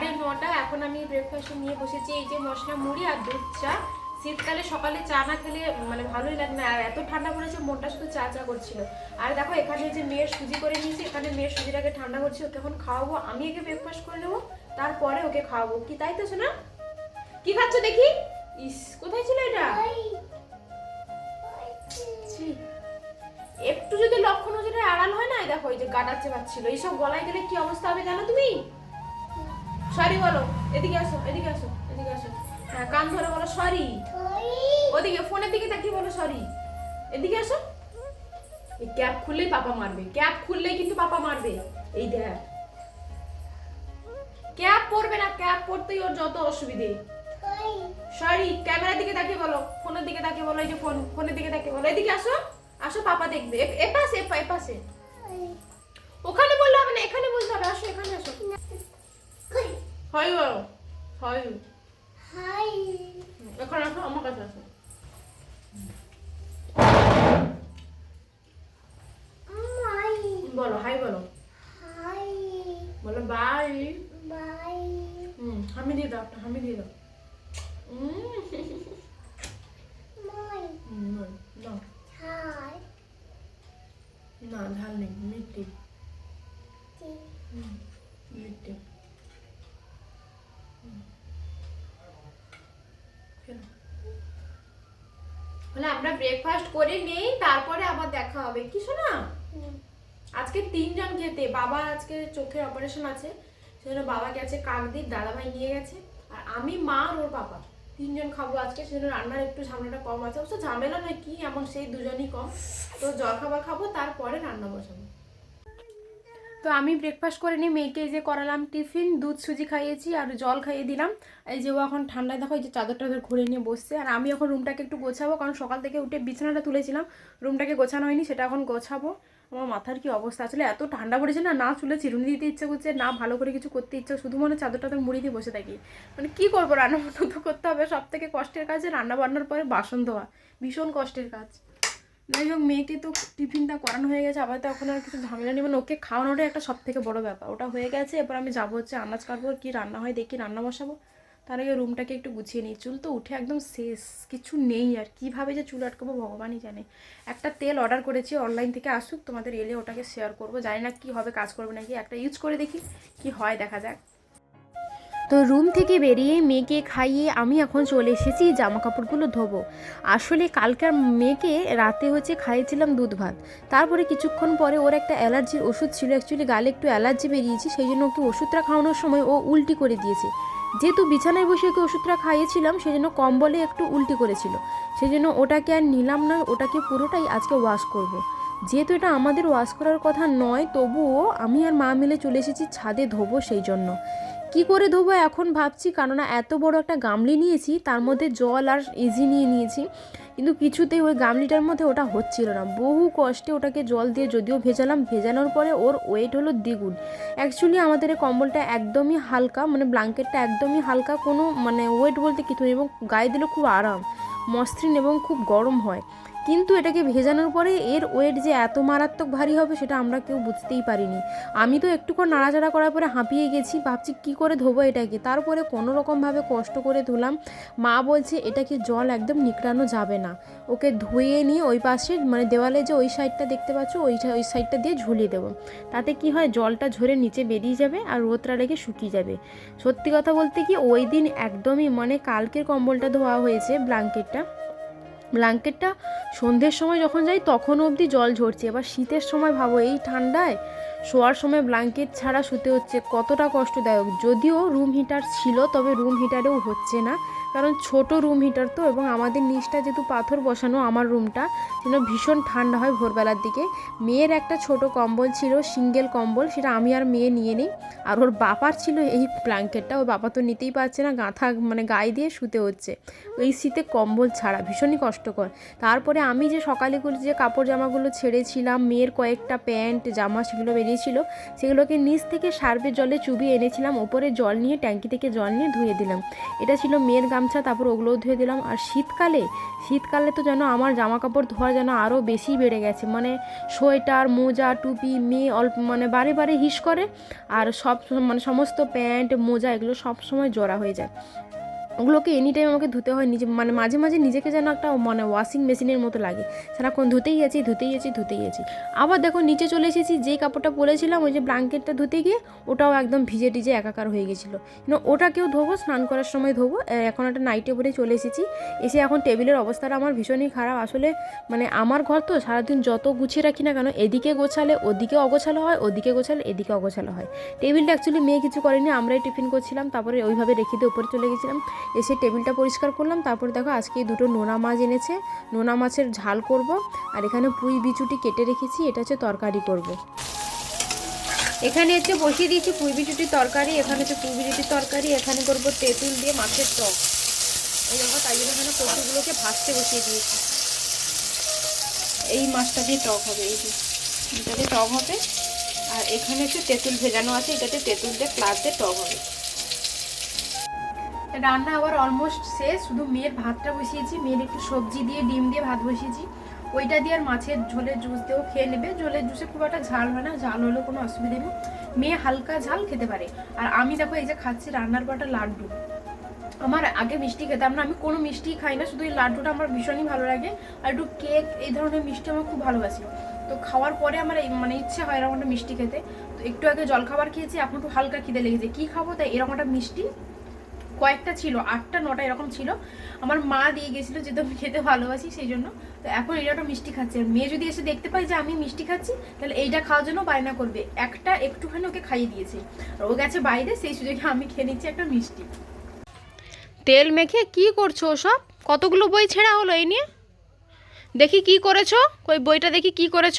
সাড়ে নটা, এখন আমি ব্রেকফাস্ট নিয়ে বসেছি এই যে মশলা মুড়ি আর দুধ চা। শীতকালে সকালে চা না খেলে মানে ভালোই লাগে না, আর এত ঠান্ডা পড়েছে মনটা শুধু চা চা করছিল। আর দেখো, এখানে যে মেয়ের সুজি করে নিয়েছি, এখানে মেয়ের সুজিটাকে ঠান্ডা করছি, ওকে এখন খাওয়াবো, আমি একে ব্রেকফাস্ট করে নেব, তারপরে ওকে খাওয়াবো। কি তাই তো শোনা কি খাচ্ছ দেখি? ইস, কোথায় ছিল এটা। একটু যদি লক্ষ্য নজরে আড়াল হয় না দেখো, এই যে গাটাচ্ছে পাচ্ছিল এইসব গলায় গেলে কি অবস্থা হবে জানো তুমি? সরি বলো এদিকে আসো এদিকে আসো এদিকে আসো। হ্যাঁ কান ধরে বলো সরি ওদিকে ফোনের দিকে তাকিয়ে বলো সরি এদিকে আসো। এই ক্যাপ খুললেই পাপা মারবে। ক্যাপ খুললেই কিন্তু পাপা মারবে। এই দেখ। ক্যাপ পরবে না ক্যাপ পরতেই ওর যত অসুবিধে। সরি ক্যামেরার দিকে তাকিয়ে বলো ফোনের দিকে তাকিয়ে বলো এই যে ফোন ফোনের দিকে তাকিয়ে বলো। এদিকে আসো আসো পাপা দেখবে। এ- এ পাশে এ পাশে। ওখানে বললে হবে না এখানে বলতে হবে আসো এখানে আসো। হয় হয় এখানে আসো আমার কাছে আসো বলো হাই বলো বলো বাই হুম হামি দিয়ে দাও হামি দিয়ে দাও। না ঝাল নেই মিষ্টি বলে আমরা ব্রেকফাস্ট করে নেই তারপরে আবার দেখা হবে। কি শোনা আজকে তিনজন খেতে বাবা আজকে চোখের অপারেশন আছে সেজন্য বাবা গেছে কাকদির দাদাভাই নিয়ে গেছে আর আমি মা আর ওর বাবা। তিনজন খাব আজকে সেজন্য রান্নার একটু ঝামেলাটা কম আছে। অবশ্য ঝামেলা নয় কি এমন সেই দুজনই কম। তো জল খাবার খাব তারপরে রান্না বসাবো। তো আমি ব্রেকফাস্ট করে নিয়ে মেয়েকে যে করালাম টিফিন, দুধ, সুজি খাইয়েছি আর জল খাইয়ে দিলাম। এই যে ও এখন ঠান্ডায় দেখো, এই যে চাদর টাদর ঘুরে নিয়ে বসছে। আর আমি এখন রুমটাকে একটু গোছাবো, কারণ সকাল থেকে উঠে বিছানাটা তুলেছিলাম। রুমটাকে গোছানো হয়নি, সেটা এখন গোছাবো। আমার মাথার কি অবস্থা? আসলে এত ঠান্ডা পড়েছে না না চুলে চিরুনি দিতে ইচ্ছে করছে, না ভালো করে কিছু করতে ইচ্ছে শুধু মনে চাদর টাদর মুড়ি দিয়ে বসে থাকি। মানে কি করব? রান্না বান্না তো করতে হবে সব থেকে কষ্টের কাজ রান্না বান্নার পরে বাসন ধোয়া, ভীষণ কষ্টের কাজ। যাই হোক, মেয়েকে তো টিফিনটা করানো হয়ে গেছে আবার তো এখন আর কিছু ঝামেলা নেই। মানে ওকে খাওয়ানোটাই একটা সব থেকে বড় ব্যাপার। ওটা হয়ে গেছে, এবার আমি যাব হচ্ছে আনাজ কাটবো, কি রান্না হয় দেখি, রান্না বসাবো। তার আগে রুমটাকে একটু গুছিয়ে নিই। চুল তো উঠে একদম শেষ, কিছু নেই আর কীভাবে যে চুল আটকাবো ভগবানই জানে। একটা তেল অর্ডার করেছি অনলাইন থেকে আসুক, তোমাদের এলে ওটাকে শেয়ার করব। জানি না কী হবে, কাজ করবে নাকি, একটা ইউজ করে দেখি, কি হয়, দেখা যাক। তো রুম থেকে বেরিয়ে মেয়েকে খাইয়ে আমি এখন চলে এসেছি জামা কাপড়গুলো ধোবো। আসলে কালকার মেয়েকে রাতে হচ্ছে খাইয়েছিলাম দুধ ভাত। তারপরে কিছুক্ষণ পরে ওর একটা অ্যালার্জির ওষুধ ছিল। অ্যাকচুয়ালি গালে একটু অ্যালার্জি বেরিয়েছে, সেই জন্য ওকে ওষুধটা খাওয়ানোর সময় ও উল্টি করে দিয়েছে। যেহেতু বিছানায় বসে ওকে ওষুধটা খাইয়েছিলাম, সেই জন্য কম্বলে একটু উল্টি করেছিল। সেই জন্য ওটাকে আর নিলাম না, ওটাকে পুরোটাই আজকে ওয়াশ করব। যেহেতু এটা আমাদের ওয়াশ করার কথা নয়, তবুও আমি আর মা মিলে চলে এসেছি ছাদে ধোবো সেই জন্য। কি করে ধোবো এখন ভাবছি, কেননা এত বড় একটা গামলি নিয়েছি, তার মধ্যে জল আর ইজি নিয়ে নিয়েছি। কিন্তু কিছুতেই ওই গামলিটার মধ্যে ওটা হচ্ছিল না। বহু কষ্টে ওটাকে জল দিয়ে যদিও ভেজালাম, ভেজানোর পরে ওর ওয়েট হলো দ্বিগুণ। অ্যাকচুয়ালি আমাদের এই কম্বলটা একদমই হালকা মানে ব্ল্যাঙ্কেটটা একদমই হালকা, কোনো মানে ওয়েট বলতে কিছু নেই এবং গায়ে দিলে খুব আরাম, মসৃণ এবং খুব গরম হয়। কিন্তু এটাকে ভেজানোর পরে এর ওয়েট যে এত মারাত্মক ভারী হবে সেটা আমরা কেউ বুঝতেই পারিনি। আমি তো একটুক্ষণ নাড়াচাড়া করার পরে হাঁপিয়ে গেছি, ভাবছি কি করে ধোবো এটাকে। তারপরে কোনো রকমভাবে কষ্ট করে ধুলাম। মা বলছে, এটাকে জল একদম নিকড়ানো যাবে না। ওকে ধুয়ে নিয়ে ওই পাশে মানে দেওয়ালে যে ওই সাইডটা দেখতে পাচ্ছ, ওই ওই সাইডটা দিয়ে ঝুলিয়ে দেবো। তাতে কি হয়, জলটা ঝরে নিচে বেরিয়ে যাবে আর রোদটা লেগে শুকিয়ে যাবে। সত্যি কথা বলতে কি, ওই দিন একদমই মানে কালকের কম্বলটা ধোয়া হয়েছে, ব্ল্যাঙ্কেটটা। ব্ল্যাঙ্কেটটা সন্ধ্যের সময় যখন যাই, তখন অবধি জল ঝরছে। এবার শীতের সময় ভাবো, এই ঠান্ডায় শোয়ার সময় ব্ল্যাঙ্কেট ছাড়া শুতে হচ্ছে কতটা কষ্টদায়ক। যদিও রুম হিটার ছিল, তবে রুম হিটারেও হচ্ছে না। কারণ ছোট রুম হিটার তো এবং আমাদের নিচটা যেহেতু পাথর বসানো আমার রুমটা যেন ভীষণ ঠান্ডা হয় ভোরবেলার দিকে। মেয়ের একটা ছোট কম্বল ছিল সিঙ্গেল কম্বল, সেটা আমি আর মেয়ে নিয়ে নিই। আর ওর বাবার ছিল এই ব্ল্যাঙ্কেটটা ওর বাবা তো নিতেই পারছে না, গাঁথা মানে গায়ে দিয়ে শুতে হচ্ছে। এই শীতে কম্বল ছাড়া ভীষণই কষ্টকর। তারপরে আমি যে সকালে করে যে কাপড় জামাগুলো ছেড়েছিলাম, মেয়ের কয়েকটা প্যান্ট, জামা সেগুলো বেরিয়েছিল, সেগুলোকে নিচ থেকে সার্ফের জলে চুবিয়ে এনেছিলাম, ওপরে জল নিয়ে ট্যাঙ্কি থেকে জল নিয়ে ধুয়ে দিলাম। এটা ছিল মেয়ের গামছা, তারপর ওগুলোও ধুয়ে দিলাম। আর শীতকালে শীতকালে তো যেন আমার জামা কাপড় ধোয়া যেন আরও বেশি বেড়ে গেছে। মানে সোয়েটার, মোজা, টুপি, মেয়ে অল্প মানে বারে বারে হিস করে। আর সব মানে সমস্ত প্যান্ট, মোজা এগুলো সব সময় জড়া হয়ে যায়। ওগুলোকে এনি টাইম আমাকে ধুতে হয়, নিজে মানে মাঝে মাঝে নিজেকে যেন একটা মানে ওয়াশিং মেশিনের মতো লাগে। সারাক্ষণ ধুতেই আছি ধুতেই আছি ধুতেই আছি। আবার দেখো, নিচে চলে এসেছি, যেই কাপড়টা পরেছিলাম, ওই যে ব্ল্যাঙ্কেটটা ধুতে গিয়ে ওটাও একদম ভিজে টিজে একাকার হয়ে গেছিল। ওটাকেও ধোবো, স্নান করার সময় ধোবো। এখন একটা নাইটে পরে চলে এসেছি। এসে এখন টেবিলের অবস্থাটা আমার ভীষণই খারাপ। আসলে মানে আমার ঘর তো সারাদিন যত গুছিয়ে রাখি না কেন, এদিকে গোছালে ওদিকে অগোছালো হয়, ওদিকে গোছালে এদিকে অগোছালো হয়। টেবিলটা অ্যাকচুয়ালি মেয়ে কিছু করেনি, আমরাই টিফিন করছিলাম, তারপরে ওইভাবে রেখে দিয়ে উপরে চলে গেছিলাম। এসে টেবিলটা পরিষ্কার করলাম। তারপরে দেখো আজকে দুটো নোনা মাছ এনেছে। নোনা মাছের ঝাল করব। আর এখানে পুঁই বিচুটি কেটে রেখেছি। এটা হচ্ছে তরকারি করব। এখানে হচ্ছে বসিয়ে দিয়েছি পুঁই বিচুটির তরকারি। এখানে হচ্ছে পুঁই বিচুটির তরকারি। এখানে করব তেঁতুল দিয়ে মাছের টক। এই দেখো, তাই জন্য এখানে পশুগুলোকে ভাজতে বসিয়ে দিয়েছি। এই মাছটা দিয়ে টক হবে, এই যে। এটাতে টক হবে। আর এখানে হচ্ছে তেঁতুল ভেজানো আছে। এটাতে তেঁতুল দিয়ে প্লাস দিয়ে টক হবে। রান্না আবার অলমোস্ট শেষ। শুধু মেয়ের ভাতটা বসিয়েছি, মেয়ের একটু সবজি দিয়ে, ডিম দিয়ে ভাত বসিয়েছি। ওইটা দিয়ে আর মাছের ঝোলের জুস দিয়েও খেয়ে নেবে। ঝোলের জুসে খুব একটা ঝাল হয় না, ঝাল হলেও কোনো অসুবিধা নেই। মেয়ে হালকা ঝাল খেতে পারে। আর আমি দেখো এই যে খাচ্ছি রান্নার পরটা লাড্ডু। আমার আগে মিষ্টি খেতাম না, আমি কোনো মিষ্টি খাই না, শুধু এই লাড্ডুটা আমার ভীষণই ভালো লাগে। আর একটু কেক, এই ধরনের মিষ্টি আমার খুব ভালোবাসি। তো খাওয়ার পরে আমার মানে ইচ্ছে হয় এরকম একটা মিষ্টি খেতে। তো একটু আগে জলখাবার খেয়েছি, এখন একটু হালকা খিদে লেগেছে। কি খাব তাই এরকম একটা মিষ্টি? কয়েকটা ছিল, আটটা, নটা এরকম ছিল। আমার মা দিয়ে গেছিল যেহেতু আমি খেতে ভালোবাসি সেই জন্য। তো এখন এটা মিষ্টি খাচ্ছে। আর মেয়ে যদি এসে দেখতে পাই যে, আমি মিষ্টি খাচ্ছি, তাহলে এইটা খাওয়ার জন্য বায়না করবে। একটা একটুখানি ওকে খাইয়ে দিয়েছে। আর ও গেছে বাইরে, সেই সুযোগে আমি খেয়ে নিচ্ছি একটা মিষ্টি। তেল মেখে কি করছ সব কতগুলো বই ছেঁড়া হলো এই নিয়ে? দেখি কি করেছ? ওই বইটা দেখি কি করেছ?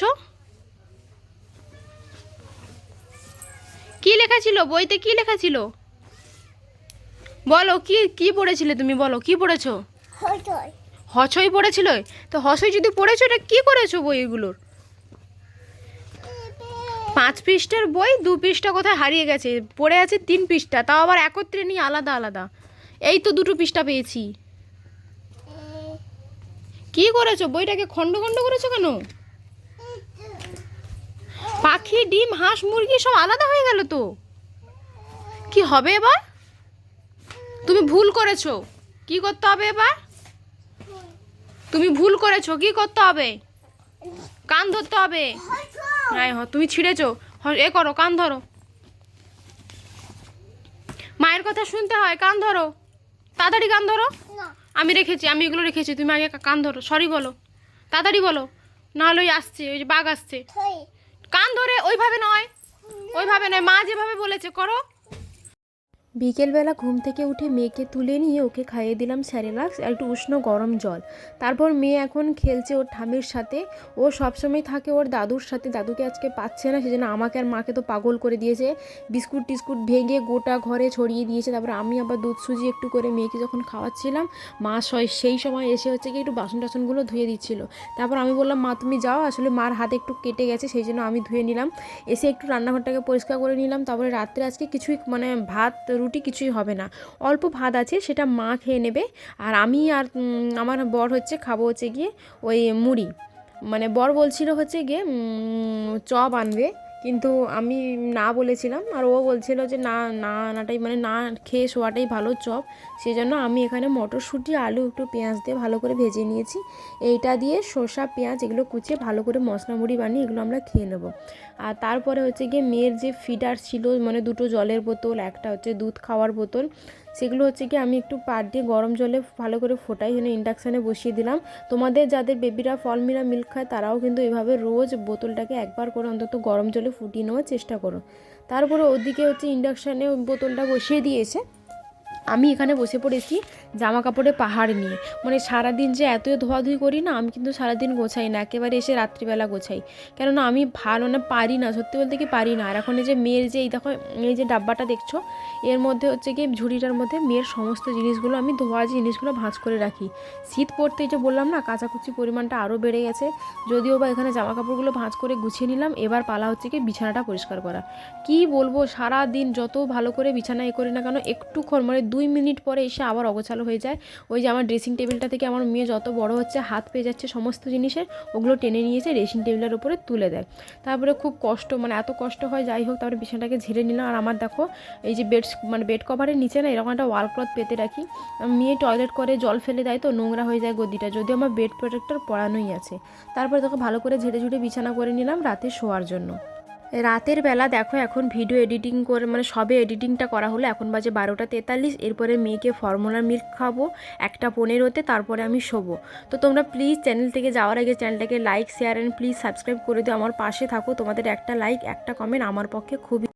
কি লেখা ছিল? বইতে কি লেখা ছিল? বলো কি কি পড়েছিলে তুমি বলো কি পড়েছো? হছই। পড়েছিল? তো হছই যদি পড়েছো এটা কি করেছ বইগুলোর পাঁচ পৃষ্ঠার বই দু পৃষ্ঠা কোথায় হারিয়ে গেছে? পড়ে আছে তিন পৃষ্ঠা তাও আবার একত্রে নিয়ে আলাদা আলাদা। এই তো দুটো পৃষ্ঠা পেয়েছি। কি করেছ? বইটাকে খণ্ড খণ্ড করেছ কেন? পাখি ডিম হাঁস মুরগি সব আলাদা হয়ে গেল তো? কি হবে এবার? তুমি ভুল করেছ। কি করতে হবে এবার? তুমি ভুল করেছ কি করতে হবে? কান ধরতে হবে। হ্যাঁ তুমি ছিঁড়েছো। এ করো কান ধরো। মায়ের কথা শুনতে হয় কান ধরো। তাড়াতাড়ি কান ধরো। আমি রেখেছি আমি এগুলো রেখেছি তুমি আগে কান ধরো সরি বলো। তাড়াতাড়ি বলো নাহলে ওই আসছে ওই যে বাঘ আসছে। কান ধরে ওইভাবে নয় ওইভাবে নয় মা যেভাবে বলেছে করো। বিকেলবেলা ঘুম থেকে উঠে মেয়েকে তুলে নিয়ে ওকে খাইয়ে দিলাম স্যারেলাক্স একটু উষ্ণ গরম জল। তারপর মেয়ে এখন খেলছে ওর ঠামির সাথে। ও সবসময় থাকে ওর দাদুর সাথে। দাদুকে আজকে পাচ্ছে না, সেজন্য আমাকে আর মাকে তো পাগল করে দিয়েছে। বিস্কুট টিস্কুট ভেঙে গোটা ঘরে ছড়িয়ে দিয়েছে। তারপর আমি আবার দুধ সুজি একটু করে মেয়েকে যখন খাওয়াচ্ছিলাম, মা সেই সময় এসে হচ্ছে কি একটু বাসন টাসনগুলো ধুয়ে দিচ্ছিল। তারপর আমি বললাম, মা, তুমি যাও। আসলে মার হাতে একটু কেটে গেছে, সেই জন্য আমি ধুয়ে নিলাম। এসে একটু রান্নাঘরটাকে পরিষ্কার করে নিলাম। তারপরে রাত্রে আজকে কিছুই মানে ভাত রুটি কিছুই হবে না। অল্প ভাত আছে, সেটা মা খেয়ে নেবে। আর আমি আর আমার বর হচ্ছে, খাব হচ্ছে গিয়ে ওই মুড়ি। মানে বর বলছিল হচ্ছে গিয়ে চপ আনবে। কিন্তু আমি না বলেছিলাম আর ও বলছিল যে না না আনাটাই মানে না খেয়ে শোয়াটাই ভালো চপ। সেই জন্য আমি এখানে মটরশুঁটি, আলু একটু পেঁয়াজ দিয়ে ভালো করে ভেজে নিয়েছি। এইটা দিয়ে শসা, পেঁয়াজ এগুলো কুচিয়ে ভালো করে মশলা মুড়ি বানিয়ে এগুলো আমরা খেয়ে নেব। আর তারপরে হচ্ছে গিয়ে মেয়ের যে ফিডার ছিল মানে দুটো জলের বোতল, একটা হচ্ছে দুধ খাওয়ার বোতল সেগুলো হচ্ছে কি আমি একটু পাট দিয়ে গরম জলে ভালো করে ফোটাই, এখানে ইন্ডাকশানে বসিয়ে দিলাম। তোমাদের যাদের বেবিরা ফলমিরা মিল্ক খায়, তারাও কিন্তু এভাবে রোজ বোতলটাকে একবার করে অন্তত গরম জলে ফুটিয়ে নেওয়ার চেষ্টা করো। তারপরে ওদিকে হচ্ছে ইন্ডাকশানে বোতলটা বসিয়ে দিয়েছে। আমি এখানে বসে পড়েছি জামা কাপড়ে পাহাড় নিয়ে। মানে সারাদিন যে এত ধোয়াধুয়ি করি না, আমি কিন্তু সারাদিন গোছাই না, একেবারে এসে রাত্রিবেলা গোছাই। কেননা আমি ভালো না, পারি না, সত্যি বলতে কি পারি না। আর এখন এই যে মেয়ের যে এই দেখো, এই যে ডাব্বাটা দেখছ, এর মধ্যে হচ্ছে কি ঝুড়িটার মধ্যে মেয়ের সমস্ত জিনিসগুলো, আমি ধোয়া জিনিসগুলো ভাঁজ করে রাখি। শীত পড়তে যে বললাম না, কাচাকুচি পরিমাণটা আরও বেড়ে গেছে। যদিও বা এখানে জামা কাপড়গুলো ভাঁজ করে গুছিয়ে নিলাম, এবার পালা হচ্ছে কি বিছানাটা পরিষ্কার করা। কি বলব সারা দিন যত ভালো করে বিছানা এ করি না কেন একটুক্ষণ মানে দুই মিনিট পরে এসে আবার অগোছালো হয়ে যায়। ওই যে আমার ড্রেসিং টেবিলটা থেকে আমার মেয়ে যত বড় হচ্ছে, হাত পেয়ে যাচ্ছে, সমস্ত জিনিসের, ওগুলো টেনে নিয়ে এসে ড্রেসিং টেবিলের উপরে তুলে দেয়। তারপরে খুব কষ্ট মানে এত কষ্ট হয়, যাই হোক, তারপরে বিছানাটাকে ঝেড়ে নিলাম। আর আমার দেখো, এই যে বেড মানে বেড কভারের নিচে না, এরকম একটা ওয়াল ক্লথ পেতে রাখি। মেয়ে টয়লেট করে জল ফেলে দেয় তো, নোংরা হয়ে যায় গদিটা। যদিও আমার বেড প্রোটেক্টর পরানোই আছে। তারপরে তোকে ভালো করে ঝেড়ে ঝুড়ে বিছানা করে নিলাম রাতে শোয়ার জন্য। রাতের বেলা দেখো এখন ভিডিও এডিটিং করে মানে সবে এডিটিংটা করা হলো, এখন বাজে বারোটা তেতাল্লিশ। এরপরে মেয়েকে ফর্মুলা মিল্ক খাব, একটা পনেরোতে, তারপরে আমি শোবো। তো তোমরা প্লিজ চ্যানেল থেকে যাওয়ার আগে চ্যানেলটাকে like share and please subscribe করে দিও। আমার পাশে থাকো, তোমাদের একটা লাইক একটা কমেন্ট আমার পক্ষে খুবই